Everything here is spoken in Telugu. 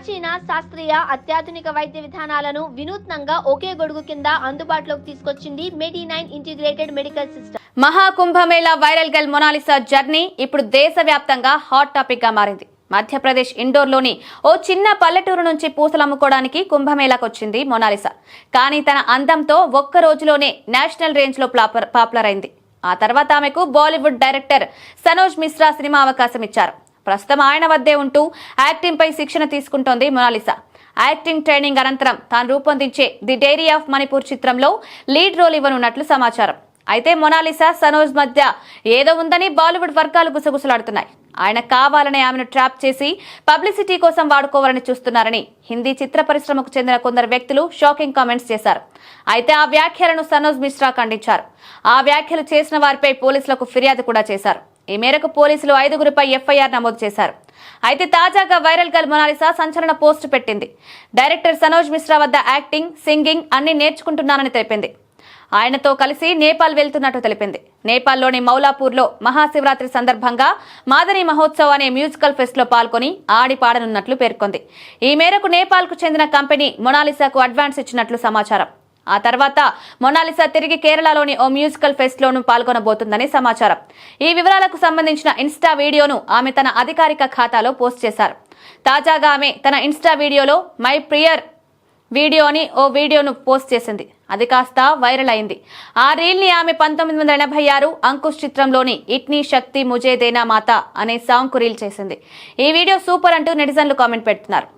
ప్రాచీన శాస్త్రీయ అత్యాధునిక వైద్య విధానాలను వినూత్నంగా ఒకే గొడుగు కింద అందుబాటులోకి తీసుకొచ్చింది medi nine integrated medical system. Maha Kumbh Mela viral girl Mona Lisa journey ఇప్పుడు దేశవ్యాప్తంగా హాట్ టాపిక్గా మారింది. మధ్యప్రదేశ్ ఇండోర్లోని ఓ చిన్న పల్లెటూరు నుంచి పూసలు అమ్ముకోవడానికి కుంభమేళాకు వచ్చింది మొనాలిసా. కానీ తన అందంతో ఒక్క రోజులోనే నేషనల్ రేంజ్లో పాపులర్ అయింది ఆ తర్వాత ఆమెకు Bollywood director Sanoj Mishra cinema అవకాశం ఇచ్చారు ప్రస్తుతం ఆయన వద్దే ఉంటూ యాక్టింగ్ పై శిక్షణ తీసుకుంటోంది మొనాలిసా. యాక్టింగ్ ట్రైనింగ్ అనంతరం తాను రూపొందించే ది డైరీ ఆఫ్ మణిపూర్ చిత్రంలో లీడ్ రోల్ ఇవ్వనున్నట్లు సమాచారం. అయితే మొనాలిసా సనోజ్ మధ్య ఏదో ఉందని బాలీవుడ్ వర్గాలు గుసగుసలాడుతున్నాయి. ఆయన కావాలనే ఆమెను ట్రాప్ చేసి పబ్లిసిటీ కోసం వాడుకోవాలని చూస్తున్నారని హిందీ చిత్ర పరిశ్రమకు చెందిన కొందరు వ్యక్తులు షాకింగ్ కామెంట్స్ చేశారు. అయితే ఆ వ్యాఖ్యలను సనోజ్ మిశ్రా ఖండించారు. ఆ వ్యాఖ్యలు చేసిన వారిపై పోలీసులకు ఫిర్యాదు కూడా చేశారు. ఈ మేరకు పోలీసులు ఐదుగురిపై ఎఫ్ఐఆర్ నమోదు చేశారు. అయితే తాజాగా వైరల్ గర్ల్ మొనాలిసా సంచలన పోస్ట్ పెట్టింది. డైరెక్టర్ సనోజ్ మిశ్రా వద్ద యాక్టింగ్ సింగింగ్ అన్ని నేర్చుకుంటున్నానని తెలిపింది. ఆయనతో కలిసి నేపాల్ వెళ్తున్నట్టు తెలిపింది. నేపాల్లోని మౌలాపూర్లో మహాశివరాత్రి సందర్భంగా మాదరి మహోత్సవ్ అనే మ్యూజికల్ ఫెస్ట్లో పాల్గొని ఆడి పాడనున్నట్లు పేర్కొంది. ఈ మేరకు నేపాల్కు చెందిన కంపెనీ మొనాలిసాకు అడ్వాన్స్ ఇచ్చినట్లు సమాచారం. ఆ తర్వాత మొనాలిసా తిరిగి కేరళలోని ఓ మ్యూజికల్ ఫెస్ట్ లోను పాల్గొనబోతుందని సమాచారం. ఈ వివరాలకు సంబంధించిన ఇన్స్టా వీడియోను ఆమె తన అధికారిక ఖాతాలో పోస్ట్ చేశారు. తాజాగా ఆమె తన ఇన్స్టా వీడియోలో మై ప్రియర్ వీడియో అని ఓ వీడియోను పోస్ట్ చేసింది. అది కాస్త వైరల్ అయింది. ఆ రీల్ని ఆమె పంతొమ్మిది వందల ఎనభై ఆరు అంకుష్ చిత్రంలోని ఇట్నీ శక్తి ముజే దేనా మాత అనే సాంగ్కు రీల్ చేసింది. ఈ వీడియో సూపర్ అంటూ నెటిజన్లు కామెంట్ పెడుతున్నారు.